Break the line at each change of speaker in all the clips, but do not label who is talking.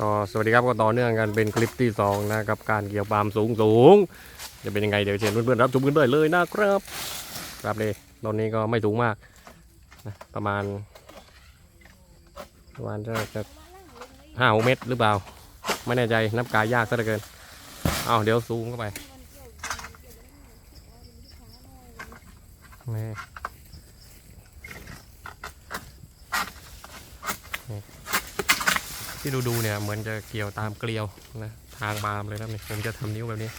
ก็สวัสดีครับก็ต่อเนื่องกันเป็นคลิปที่สองนะครับการเกี่ยวปามสูงสูงจะเป็นยังไงเดี๋ยวเชิญเพื่อนๆรับชมกันด้เลยนะครับครับเลยตอนนี้ก็ไม่สูงมากนะประมาณ ประมาณจะจะห้าหกเมตรหรือเปล่า ไม่แน่ใจนับกายยากซะเหลือเกินเอาเดี๋ยวซูมเข้าไปนี่ ที่ดูดูๆเนี่ยเหมือนจะเกี่ยวตามเกลียวนะทางบามเลยนะนี่ผมจะทำนิ้วแบบนี้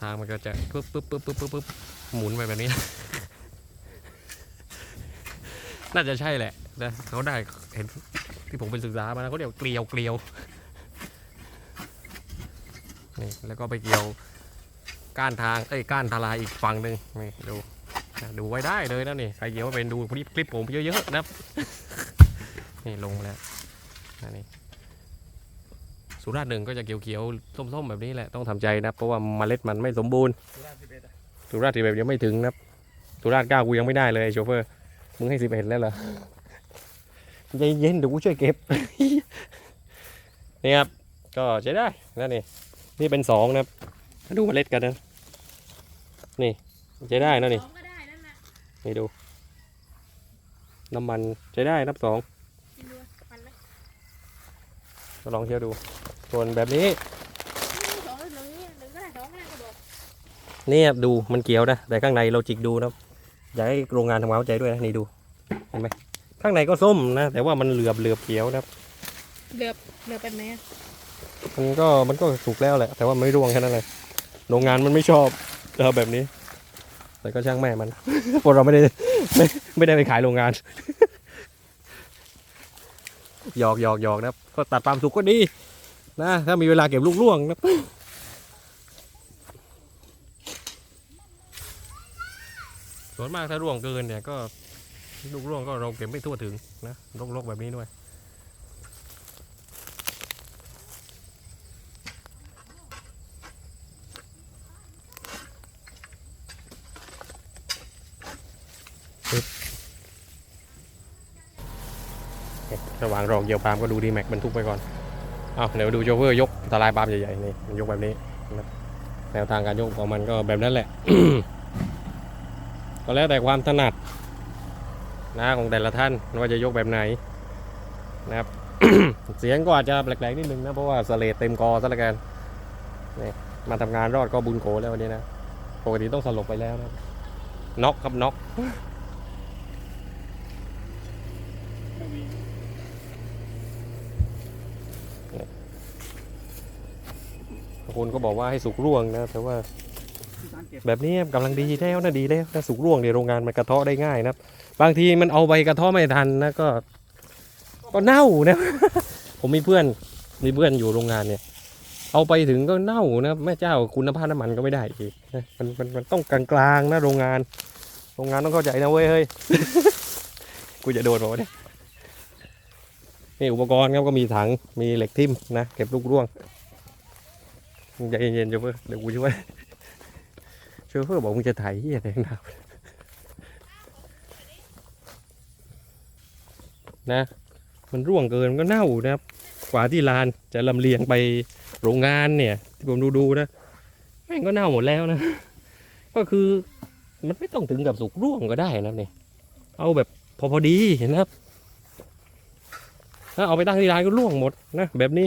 ทางมันก็จะปึ๊บปึ๊บปึ๊บปึ๊บปึ๊บปึ๊บหมุนไปแบบนี้ น่าจะใช่แหละนะเขาได้เห็นที่ผมไปศึกษามานะเขาเรียกว่าเกลียวเกลียวนี่แล้วก็ไปเกี่ยวก้านทางเอ้ยก้านทลายอีกฝั่งหนึ่งนี่ดูนะดูไว้ได้เลยนะนี่ใครเกี่ยวว่าเป็นดูคลิปคลิปผมเยอะๆนะครับนี่ลงมาแล้วนะนี่ สุราษฎร์หนึ่งก็จะเขียวๆส้มๆแบบนี้แหละต้องทำใจนะเพราะว่าเมล็ดมันไม่สมบูรณ์สุราษฎร์สิบเอ็ดยังไม่ถึงนะครับสุราษฎร์เก้ากูยังไม่ได้เลยไอ้โชเฟอร์มึงให้สิบเอ็ดแล้วเหรอใจเย็นเดี๋ยวกูช่วยเก็บนี่ครับก็ใช้ได้นั่นนี่นี่เป็นสองนะครับมาดูเมล็ดกันนะนี่ใช้ได้นะนี่
สองก็ได้นั่นน่ะ
นี่ดูน้ำมันใช้ได้นับสอง
กินดูมันไหม
ก็ลองเที่ยวดู ส่วนแบบนี้
สองหรือหนึ่งเนี่ยหนึ่งก็ได้สองก็ได้ก็บอก
นี่ครับดูมันเกี่ยวนะแต่ข้างในเราจิกดูนะครับอยากให้โรงงานทำความเข้าใจด้วยนะนี่ดูเห็นไหมข้างในก็ส้มนะ แต่ว่ามันเหลือบเหลือบเขียวนะครับ
เหลือบเหลือบเป็นไหมอะ
มันก็มันก็ถูกแล้วแหละ แต่ว่าไม่ร่วงแค่นั้นเลยโรงงานมันไม่ชอบเออแบบนี้แต่ก็ช่างแม่มันเพราะเราไม่ได้ไม่ไม่ได้ไปขายโรงงาน หยอกหยอกหยอกนะครับ ก็ตัดปาล์มสุกก็ดี นะถ้ามีเวลาเก็บลูกร่วงนะส่วนมากถ้าร่วงเกินเนี่ยก็ลูกร่วงก็เราเก็บไม่ทั่วถึงนะรกๆแบบนี้ด้วยระหว่างรอเกี่ยวปาล์มก็ดูดีแม็กบรรทุกไปก่อน เอาเดี๋ยวดูโชเฟอร์ยกทลายปาล์มใหญ่ๆนี่มันยกแบบนี้แนวทางการยกของมันก็แบบนั้นแหละ ก็แล้วแต่ความถนัดนะของแต่ละท่านว่าจะยกแบบไหนนะครับเสียงก็อาจจะแปลกๆนิดนึงนะเพราะว่าสเลดเต็มกอซะละกันนี่มาทำงานรอดก็บุญโกแล้ววันนี้นะปกติต้องสลบไปแล้วนะน็อกครับน็อก บาง คนก็บอกว่าให้สุกร่วงนะแต่ว่าแบบนี้กำลังดีแล้วนะดีแล้วถ้าสุกร่วงในยโรงงานมันกระเทาะได้ง่ายนะครับบางทีมันเอาไปกระเทาะไม่ทันนะก็ ก็เน่านะผมมีเพื่อนมีเพื่อนอยู่โรงงานเนี่ย เอาไปถึงก็เน่านะแม่เจ้าคุณภาพน้ำมันก็ไม่ได้อีกนะมันมันมันต้องกลางๆนะโรงงาน โรงงานต้องเข้าใจนะเว้ยเฮ้ยกูจะโดนบอกว่าเนี่ยนี่อุปกรณ์ครับก็มีถังมีเหล็กทิ่มนะเก็บลูกร่วง ใจเย็นๆโชเฟอร์เดี๋ยวกูช่วยโชเฟอร์บอกมึงจะถ่ายเฮียแต่งหนาวนะ มันร่วงเกินก็เน่านะครับ กว่าที่ลานจะลำเลียงไปโรงงานเนี่ย ที่ผมดูดูๆนะแม่งก็เน่าหมดแล้วนะ ก็คือมันไม่ต้องถึงกับสุกร่วงก็ได้นะเนี่ย เอาแบบพอพอดีนะครับ ถ้าเอาไปตั้งที่ร้านก็ร่วงหมดนะแบบนี้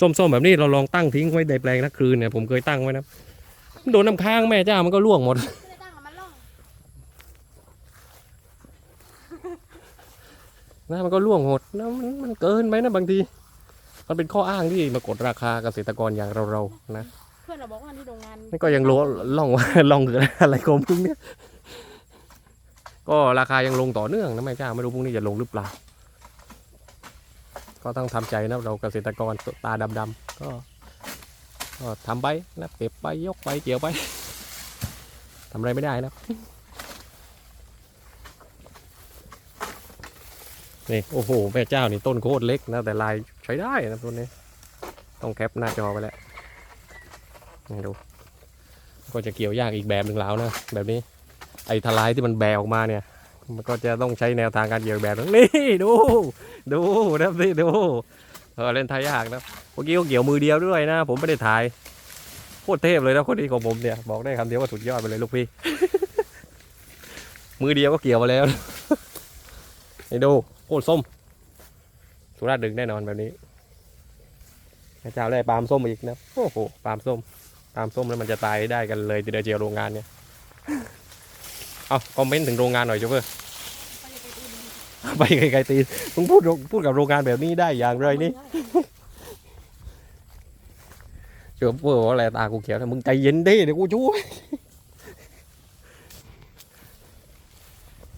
ส้มๆแบบนี้เราลองตั้งทิ้งไว้ในแปลงนักคืนเนี่ยผมเคยตั้งไว้นะมันโดนน้ำค้างแม่เจ้ามันก็ร่วงหมด
ไม่ได้ตั้งอะมันล่อง
นะมันก็ร่วงหมดนะมันมันเกินไปนะบางที มันเป็นข้ออ้างที่มากดราคาเกษตรกรอย่างเราเราๆนะ
เพื่อนเราบอกว่าที่โรงงาน
นี่ก็ยังโลล่องว่าล่องเกินอะไรของพวกเนี้ยก็ราคายังลงต่อเนื่องนะแม่เจ้าไม่รู้พรุ่งนี้จะลงหรือเปล่า ก็ต้องทำใจนะเราเกษตรกรตาดำๆก็ก็ทำไปนะเก็บไปยกไปเกี่ยวไปทำอะไรไม่ได้นะนี่โอ้โหแม่เจ้านี่ต้นโคตรเล็กนะแต่ลายใช้ได้นะตัวนี้ ต้องแคปหน้าจอไปแล้วนี่ดู ก็จะเกี่ยวยากอีกแบบหนึ่งแล้วนะแบบนี้ ไอ้ทลายที่มันแบออกมาเนี่ย มันก็จะต้องใช้แนวทางการเกี่ยวแบบนึงนี่ดู ดูนะพี่ดูเออเล่นทายยากนะเมื่อกี้เขาเกี่ยวมือเดียวด้วยนะ ผมไม่ได้ถ่ายโคตรเทพเลยนะคนนี้ของผมเนี่ยบอกได้คำเดียวว่าสุดยอดไปเลยลูกพี่ มือเดียวก็เกี่ยวมาแล้วนี่ดูโคตรส้ม สุราษฎร์ดึงแน่นอนแบบนี้เจ้าได้ปาล์มส้มอีกนะโอ้โหปาล์มส้มปาล์มส้มแล้วมันจะตายได้กันเลยทีเดียวเจียวโรงงานเนี่ย เอาคอมเมนต์ถึงโรงงานหน่อยโจ๊กเกอร์
ไปไปอื่น
ไกลๆตีนมึงพูดพูดกับโรงงานแบบนี้ได้อย่างไรนี่เชื่อเพื่อว่าอะไรตากูเขียวนะมึงใจเย็นดิเดี๋ยวกูช่วย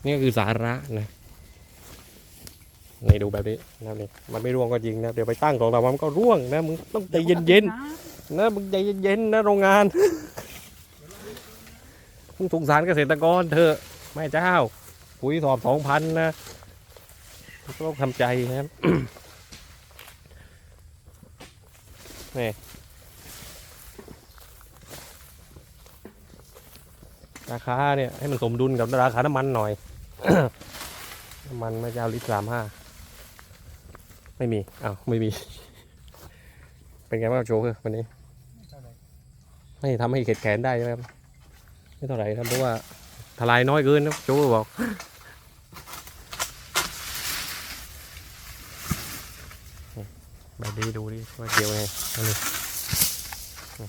นี่ก็คือสาระนะนี่ดูแบบนี้นะนี่มันไม่ร่วงก็จริงนะเดี๋ยวไปตั้งของเรามันก็ร่วงนะมึงต้องใจเย็นๆนะมึงใจเย็นๆนะโรงงาน สงสารเกษตรกรเถอะแม่เจ้าปุ๋ยสอบสองพันนะก็ต้องทำใจนะครับนี่ราคาเนี่ยให้มันสมดุลกับราคาน้ำมันหน่อย น้ำมันไม่เจะเอาลิตรสามห้าไม่มีอ้าวไม่มี เป็นไงบ้างโจ๊กเกอวันนี้ ไม่ทำให้เข็ดแขนได้ใช่ไหมครับ ไม่เท่าไหร่ครับเพราะว่าทลายน้อยเกินนะโจ๊กเกอร์บอกแบบนี้ดูดิว่าเกี่ยวไงนนี้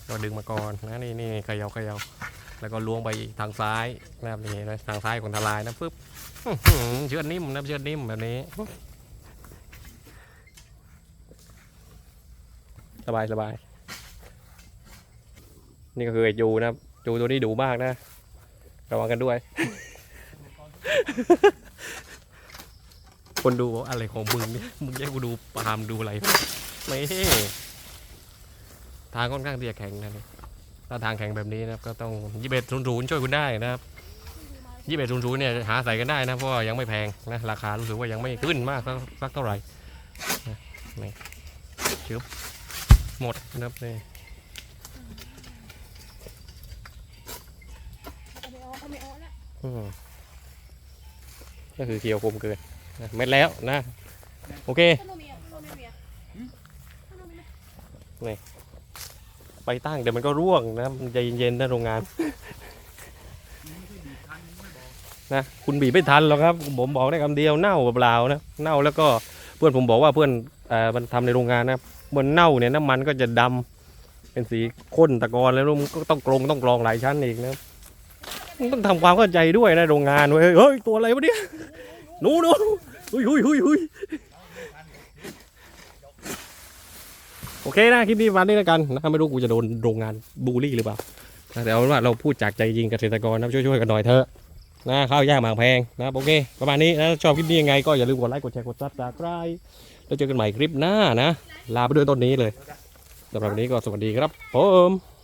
เราดึงมาก่อนนะนี่นี่เขย่าเขย่าแล้วก็ล้วงไปทางซ้ายนะครับนี่นะทางซ้ายของทลายนะปึ๊บเชือดนิ่มนะเชือดนิ่มแบบนี้สบายสบายนี่ก็คือไอจูนะครับ จูตัวนี้ดุมากนะ ระวังกันด้วย คนดูบอกอะไรของมึงเนี่ยมึงแย่งกูดูปาล์มดูอะไรไม่ทางค่อนข้างที่จะแข็งนะเนี่ยถ้าทางแข็งแบบนี้นะครับ ก็ต้องยี่สิบเอ็ดศูนย์ศูนย์ช่วยคุณได้นะครับยี่สิบเอ็ดศูนย์ศูนย์เนี่ยหาใส่กันได้นะเพราะว่ายังไม่แพงนะราคารู้สึกว่ายังไม่ขึ้นมากสักสักเท่าไหร่นะนี่ชึบหมดนะครับนี่
เอาไม่เอาเอาไม่เอาละ
อืม ก็คือเคียวคมเกินนะเม็ดแล้วนะ โอเค
ถ้าโนมีอะโนมีเมียถ้าโนมีไหม
ไปตั้งเดี๋ยวมันก็ร่วงนะมันใจเย็นๆนะโรงงานนะคุณบีบไม่ทันหรอกครับ ผมบอกได้คำเดียวเน่าเปล่าๆนะเน่าแล้วก็เพื่อนผมบอกว่าเพื่อนเอ่อมันทำในโรงงานนะมันเน่าเนี่ยน้ำมันก็จะดำเป็นสีข้นตะกอนแล้วมันก็ต้องกรองต้องกรองหลายชั้นอีกนะมัน ต้องทำความเข้าใจด้วยนะโรงงานเว้ยเฮ้ยตัวอะไรวะเนี่ยหนูหนูหุยหุยหุยหุยโอเคนะคลิปนี้วันนี้แล้วกันนะไม่รู้กูจะโดนโรงงานบูลลี่หรือเปล่าแต่เอาเป็นว่าเราพูดจากใจจริงเกษตรกรนะช่วยๆกันหน่อยเถอะนะข้าวยากหมากแพงนะโอเคประมาณนี้นะชอบคลิปนี้ยังไงก็อย่าลืมกดไลค์กดแชร์กดซับสไครต์แล้วเจอกันใหม่คลิปหน้านะ ลาไปด้วยต้นนี้เลยสำหรับวันนี้ก็สวัสดีครับผม